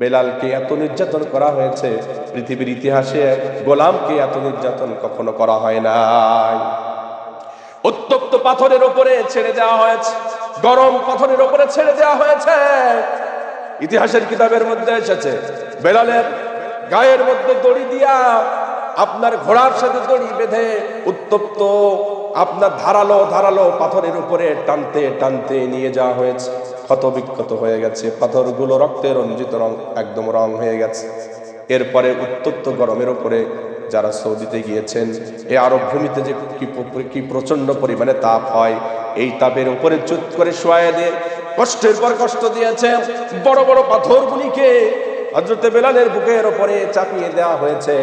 বেলালকে এত নির্যাতন করা হয়েছে, পৃথিবীর ইতিহাসে গোলামকে এত নির্যাতন কখনো করা হয় নাই। উত্তপ্ত পাথরের উপরে ছেড়ে দেওয়া হয়েছে, গরম পাথরের উপরে ছেড়ে দেওয়া হয়েছে। ইতিহাসের কিতাবের মধ্যে এসেছে, বেলালের গায়ের মধ্যে দড়ি দিয়া আপনার ঘোড়ার সাথে দড়ি বেঁধে উত্তপ্ত আপনার ধারালো ধারালো পাথরের উপরে টানতে টানতে নিয়ে যাওয়া হয়েছে। ক্ষত বিক্ষত হয়ে গেছে, পাথরগুলো রক্তে রঞ্জিত রং একদম রং হয়ে গেছে। এরপরে উত্তপ্ত গরমের ওপরে যারা সৌদিতে গিয়েছেন এই আরব ভূমিতে যে কি প- কি প্রচণ্ড পরিমাণে তাপ হয়, এই তাপের উপরে চুত করে শোয়া দিয়ে কষ্টের পর কষ্ট দিয়েছে বড় বড় পাথরগুলিকে হজরতে বেলালের বুকের ওপরে চাপিয়ে দেওয়া হয়েছে।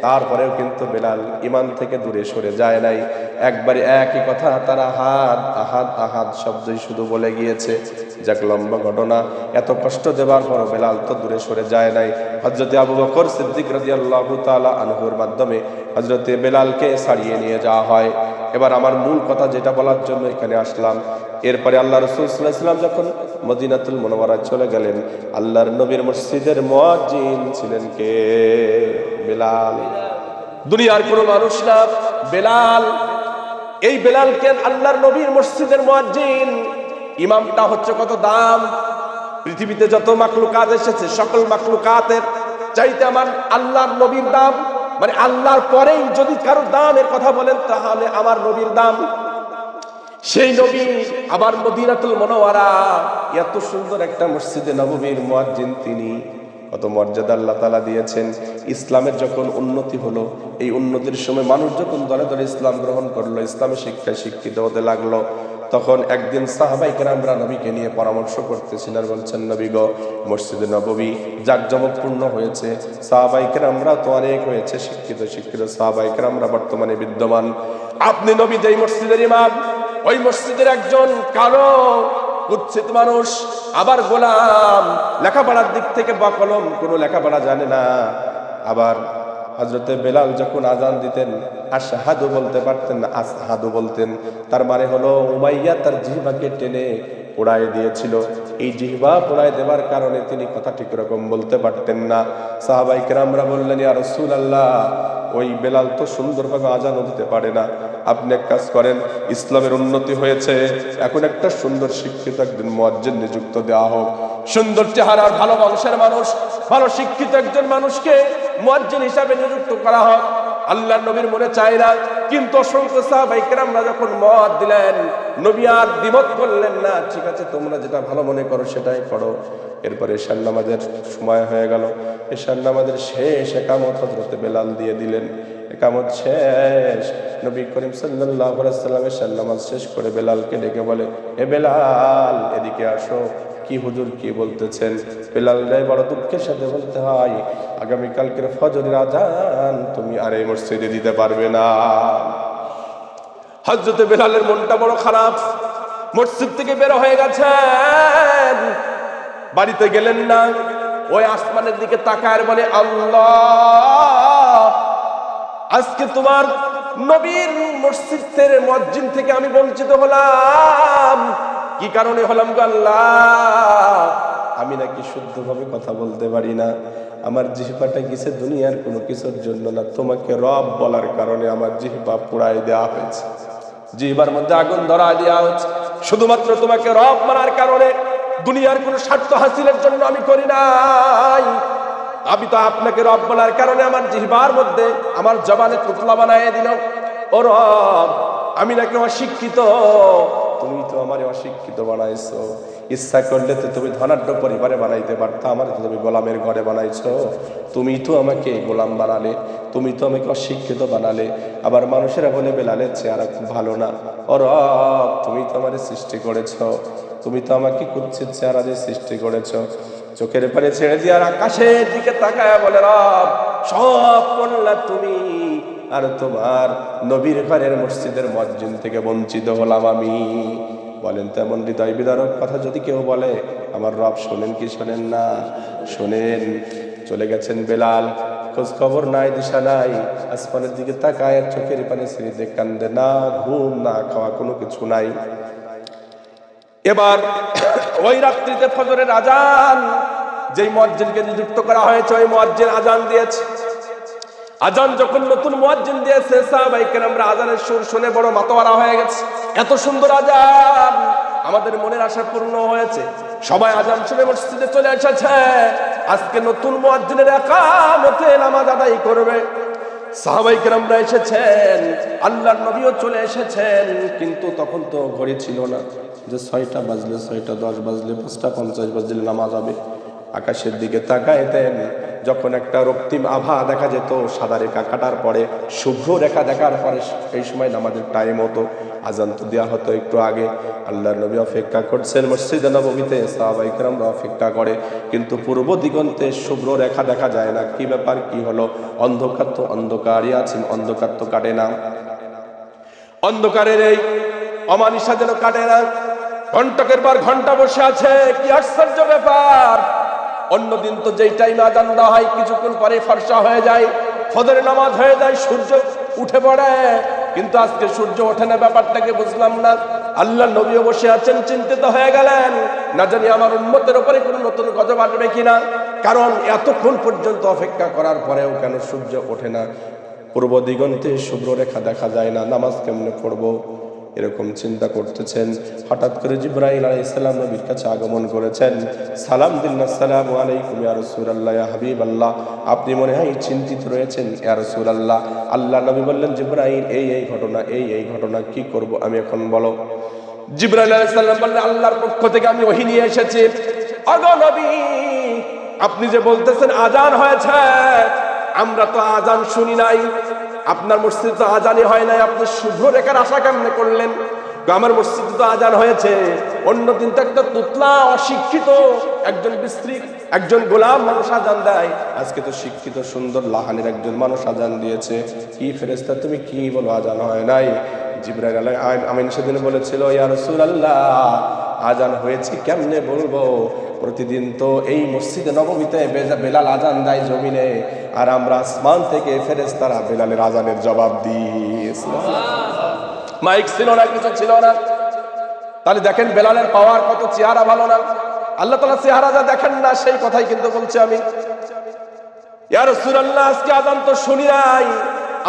তারপরেও কিন্তু বেলাল ইমান থেকে দূরে সরে যায় নাই। একবারে একই কথা, তারা হাত আহাদ আহাদ শব্দই শুধু বলে গিয়েছে। যাক লম্বা ঘটনা। এত কষ্ট দেবার পর বেলাল তো দূরে সরে যায় নাই। হজরতে আবু বকর সিদ্দিক রাজি আল্লাহ তালা আনহুর মাধ্যমে হজরতে বেলালকে ছাড়িয়ে নিয়ে যাওয়া হয়। এবার আমার মূল কথা যেটা বলার জন্য এখানে আসলাম। এরপরে আল্লাহ রসুলাম যখন মদিনাতুল মনোবরায় চলে গেলেন, আল্লাহর নবীর মসজিদের মুয়াজ্জিন ছিলেন কে? বেলাল। দুনিয়ার কোনো মানুষ না। বেলাল এই বেলালকে আল্লাহর নবীর মসজিদের মুয়াজ্জিন। ইমামটা হচ্ছে কত দাম? পৃথিবীতে যত মাকলুকাত এসেছে, সকল মাকলুকাতের চাইতে আমার আল্লাহর নবীর দাম। মানে আল্লাহর পরেই যদি কারও দামের কথা বলেন, তাহলে আমার নবীর দাম। সেই নবী আবার মদিনাতুল মনোয়ারা এত সুন্দর একটা মসজিদে নববীর মুয়াজ্জিন তিনি। কত মর্যাদা আল্লাহ তালা দিয়েছেন। ইসলামের যখন উন্নতি হলো, এই উন্নতির সময় মানুষ যখন দলে দলে ইসলাম গ্রহণ করল, ইসলামের শিক্ষায় শিক্ষিত হতে লাগল, তখন একদিন সাহাবাই কেরামরা নবীকে নিয়ে পরামর্শ করতেছিলেন আর বলছেন, নবী গো, মসজিদে নববী জাকজমকপূর্ণ হয়েছে। সাহাবাই কেরামরা তো অনেক হয়েছে, শিক্ষিত শিক্ষিত সাহাবাই কেরামরা বর্তমানে বিদ্যমান। আপনি নবী যেই মসজিদের ইমাম, ওই মসজিদের একজন কালো কুৎসিত মানুষ, আবার গোলাম। লেখাপড়ার দিক থেকে বা কলম, কোনো লেখাপড়া জানে না। আবার হজরতে বেলাল যখন আজান দিতেন, আশাহাদু বলতে পারতেন না আসহাদু বলতেন। তার মানে হলো উমাইয়া তার জিহ্বাকে টেনে পোড়ায় দিয়েছিল। এই জিহ্বা পোড়ায় দেওয়ার কারণে তিনি কথা ঠিক রকম বলতে পারতেন না। সাহাবাই কেরামরা বললেন, ইয়া রসুল আল্লাহ ওই বেলাল তো সুন্দরভাবে আজানও দিতে পারে না। আপনি এক কাজ করেন, ইসলামের উন্নতি হয়েছে। এখন একটা সুন্দর শিক্ষিত একজন মজ্জেন নিযুক্ত দেওয়া হোক। সুন্দর চেহারার ভালো বংশের মানুষ, ভালো শিক্ষিত একজন মানুষকে মজ্জিন হিসাবে নিযুক্ত করা হোক। আল্লাহ নবীর মনে চায় না কিন্তু অসংখ্য সাহাবাইকেরামরা যখন মত দিলেন, নবী আর দ্বিমত করলেন না, ঠিক আছে, তোমরা যেটা ভালো মনে করো সেটাই করো এরপরে এশার নামাজের সময় হয়ে গেল। এশার নামাজের শেষ একামত হজরতে বেলাল দিয়ে দিলেন। একামত শেষ। নবী করিম সাল্লাহ সাল্লামের নামাজ শেষ করে বেলালকে ডেকে বলে, এ বেলাল, এদিকে আসো। কি হুজুর কি বলতেছেন? বেলাল রায় বড় দুঃখের সাথে বলতে হয়, আগামীকালকের ফজরের আজান তুমি আর এই মসজিদে দিতে পারবে না। হজরতে বেলালের মনটা বড় খারাপ। মসজিদ থেকে বের হয়ে গেছেন। বাড়িতে গেলেন না। ওই আসমানের দিকে তাকায় বলে, আল্লাহ, আজকে তোমার নবীর মসজিদের মসজিদ থেকে আমি বঞ্চিত হলাম। কি কারণে হলাম গো আল্লাহ? আমি নাকি শুদ্ধভাবে কথা বলতে পারি না। আমার জিহ্বাটা গেছে দুনিয়ার কোনো কিছুর জন্য না। তোমাকে রব বলার কারণে আমার জিহ্বা পোড়ায় দেওয়া হয়েছে। জিহ্বার মধ্যে আগুন ধরা দেওয়া হয়েছে। শুধুমাত্র তোমাকে রব মানার কারণে দুনিয়ার কোনো স্বার্থ হাসিলের জন্য আমি করি নাই। আমি তো আপনাকে রব বলার কারণে আমার জিহ্বার মধ্যে আমার জবানে পুতলা বানায় দিল ও রব, আমি নাকি অশিক্ষিত। তুমি তো আমার অশিক্ষিত বানাইছো। ইচ্ছা করলে তো তুমি ধনাঢ্য পরিবারে বানাইতে পারতো, আমার তো তুমি গোলামের ঘরে বানাইছো। তুমি তো আমাকে গোলাম বানালে, তুমি তো আমাকে অশিক্ষিত বানালে। আবার মানুষেরা বলে বেলালের চেহারা খুব ভালো না। রব, তুমি তো আমার সৃষ্টি করেছ। তুমি তো আমাকে কুচ্ছিত চেহারা দিয়ে সৃষ্টি করেছ। চোখের পানি ছেড়ে দিয়ে আর আকাশের দিকে তাকায় বলে, রব, সব করলা তুমি। আর তোমার নবীর ঘরের মসজিদের মসজিদ থেকে বঞ্চিত হলাম আমি। বলেন তো এমন হৃদয় বিদারক কথা যদি কেউ বলে, আমার রব শোনেন কি শোনেন না? শোনেন, চলে গেছেন বেলাল, খোঁজ খবর নাই, দিশা নাই, আসমানের দিকে তাকায় চোখের পানি দিয়ে কান্দে, না, ঘুম, না খাওয়া কোনো কিছু নাই। এবার ওই রাত্রিতে ফজরের আজান, যেই মুয়াজ্জিনকে নিযুক্ত করা হয়েছে, ওই মুয়াজ্জিন আজান দিয়েছে। আজান যখন নতুন মুয়াজ্জিন দিয়েছে সাহাবাই কেরামরা আজানের সুর শুনে বড় মাতোয়ারা হয়ে গেছে। এত সুন্দর আজান আমাদের মনের আশা পূর্ণ হয়েছে। সবাই আজান শুনে মসজিদে চলে এসেছে। আজকে নতুন মুয়াজ্জিনের একামতে নামাজ আদায় করবে। সাহাবাই কেরামরা এসেছেন, আল্লাহর নবীও চলে এসেছেন, কিন্তু তখন তো ঘড়ি ছিল না যে ছয়টা বাজলে, ছয়টা দশ বাজলে, পাঁচটা পঞ্চাশ বাজলে নামাজ হবে। আকাশের দিকে তাকায় দেন যখন একটা রক্তিম আভা দেখা যেত, সাদা রেখা কাটার পরে, শুভ্র রেখা দেখার পরে এই সময় নামাজের টাইম হতো, আজান তো দেওয়া হতো একটু আগে। আল্লাহর নবী অপেক্ষা করছেন মসজিদে নবমীতে সাহাবাইকরামরা অপেক্ষা করে। কিন্তু পূর্ব দিগন্তে শুভ্র রেখা দেখা যায় না। কি ব্যাপার, কি হলো? অন্ধকার তো অন্ধকারই আছেন অন্ধকার তো কাটে না। অন্ধকারের এই অমানিসা যেন কাটে না। ঘন্টকের পর ঘণ্টা বসে আছে। কি আশ্চর্য ব্যাপার! অন্যদিন তো যেই টাইমে আজান দেওয়া হয়, কিছুক্ষণ পরে ফর্সা হয়ে যায় ফদের নামাজ হয়ে যায়, সূর্য উঠে পড়ে। কিন্তু আজকে সূর্য ওঠে না, ব্যাপারটাকে বুঝলাম না। আল্লাহ নবীও বসে আছেন, চিন্তিত হয়ে গেলেন। না জানি আমার উন্মতের উপরে কোনো নতুন গজব আসবে কিনা। কারণ এতক্ষণ পর্যন্ত অপেক্ষা করার পরেও কেন সূর্য ওঠে না? পূর্ব দিগন্তে শুভ্র দেখা যায় না, নামাজ কেমনে পড়ব? এরকম চিন্তা করতেছেন। হঠাৎ করে জিব্রাহিল আলাইহিস সালাম নবীর কাছে আগমন করেছেন। সালাম দিন আসসালামু আলাইকুম ইয়া রাসূলুল্লাহ, ইয়া হাবিবাল্লাহ। আপনি মনে হয় চিন্তিত রয়েছেন, ইয়া রাসূলুল্লাহ। আল্লাহ নবী বললেন জিব্রাহিল এই এই ঘটনা, এই এই ঘটনা, কি করব আমি এখন বলো? জিব্রাইল আলাইহিস সালাম বললেন, আল্লাহর পক্ষ থেকে আমি ওহী নিয়ে এসেছি। নবী, আপনি যে বলতেছেন আজান হয়েছে, আমরা তো আজান শুনি নাই। আপনার মসজিদে তো আজানই হয় নাই, আপনি শুভ্র রেখার আশা কেমনে করলেন? আমার মসজিদে তো আজান হয়েছে অন্য দিন তো একটা তুতলা অশিক্ষিত একজন বিস্ত্রী একজন গোলাম মানুষ আজান দেয়। আজকে তো শিক্ষিত, সুন্দর, লাহানের একজন মানুষ আজান দিয়েছে। কি ফেরেস্তা তুমি কি বলো, আজান হয় নাই? জিব্রাইল আমিন সেদিন বলেছিল, ইয়া রাসূলুল্লাহ আজান হয়েছে, কেমনে বলব? প্রতিদিন তো এই মসজিদে নবমীতে বেলাল আজান দেয় জমিনে, আর আমরা আসমান থেকে ফেরেস্তারা বেলালের আজানের জবাব দিই। মাইক ছিল না, কিছু ছিল না। তাহলে দেখেন বেলালের পাওয়ার কত, চেহারা ভালো না? আল্লাহ তালা চেহারা যা দেখেন না, সেই কথাই কিন্তু বলছি আমি। ইয়ার সুরাল্লাহ আজকে আজান তো শুনি নাই।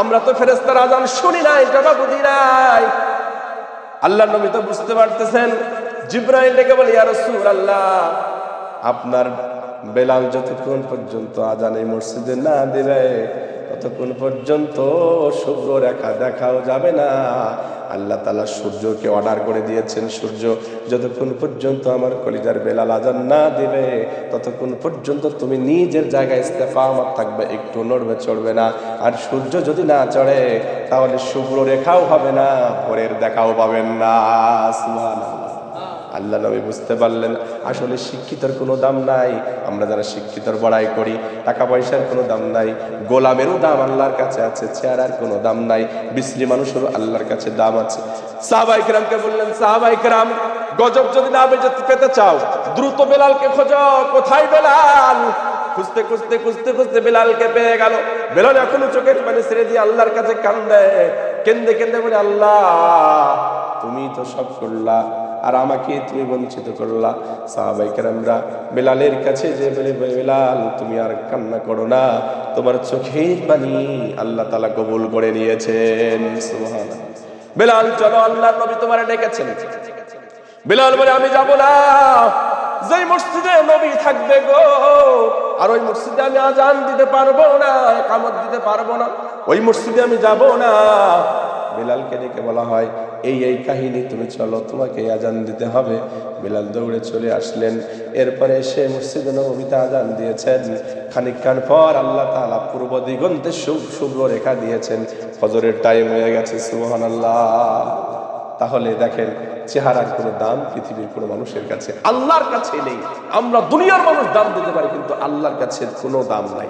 আমরা তো ফেরেস্তার আজান শুনি নাই, জবাব দিই নাই। আল্লাহ নবী তো বুঝতে পারতেছেন জিব্রাইল ডেকে বলে, ইয়া রাসূলুল্লাহ, আপনার বেলাল যতক্ষণ পর্যন্ত আজান এই মসজিদে না দিবে, ততক্ষণ পর্যন্ত শুভ্র রেখা দেখাও যাবে না। আল্লাহ তালা সূর্যকে অর্ডার করে দিয়েছেন, সূর্য যতক্ষণ পর্যন্ত আমার কলিজার বেলাল আজান না দিবে, ততক্ষণ পর্যন্ত তুমি নিজের জায়গায় ইস্তেফা আমার থাকবে, একটু নড়বে চড়বে না। আর সূর্য যদি না চড়ে, তাহলে শুভ্র রেখাও হবে না, ভোরের দেখাও পাবেন না। আল্লাহ নবী বুঝতে পারলেন, আসলে শিক্ষিতর কোনো দাম নাই। আমরা যারা শিক্ষিতর বড়াই করি টাকা পয়সার কোনো দাম নাই, গোলামেরও দাম আল্লাহর কাছে আছে, চেহারার কোনো দাম নাই, বিশ্রী মানুষেরও আল্লাহর কাছে দাম আছে। সাহাবাই কেরামকে বললেন সাহাবাই কেরাম, গজব যদি না বেঁচে পেতে চাও, দ্রুত বেলালকে খোঁজো, কোথায় বেলাল? খুঁজতে খুঁজতে খুঁজতে খুঁজতে বেলালকে পেয়ে গেল। বেলাল এখনও চোখের পানি ছেড়ে দিয়ে আল্লাহর কাছে কান্দে, কেন্দে কেন্দে বলে, আল্লাহ, তুমি তো সব করলা আর আমাকে তুমি বঞ্চিত করলা। সাহাবাই কেরামরা, বেলালের কাছে যে বলে বেলাল, তুমি আর কান্না করো না। তোমার চোখের পানি আল্লাহ তালা কবুল করে নিয়েছেন। বেলাল, চলো আল্লাহ নবী তোমার ডেকেছেন। বেলাল বলে, আমি যাব না। যেই মসজিদে নবী থাকবে গো, আর ওই মসজিদে আমি আজান দিতে পারব না, কামত দিতে পারব না। ওই মসজিদে আমি যাব না। বেলালকে ডেকে বলা হয়, এই এই কাহিনী তুমি চলো, তোমাকে আজান দিতে হবে। বেলাল দৌড়ে চলে আসলেন। এরপরে সে মসজিদে নবমীতে আজান দিয়েছেন। খানিকক্ষণ পর আল্লাহ তাআলা পূর্ব দিগন্তে শুভ্র রেখা দিয়েছেন। ফজরের টাইম হয়ে গেছে সুহান আল্লাহ তাহলে দেখেন, চেহারার কোনো দাম পৃথিবীর কোনো মানুষের কাছে আল্লাহর কাছে নেই। আমরা দুনিয়ার মানুষ দাম দিতে পারি, কিন্তু আল্লাহর কাছে কোনো দাম নাই।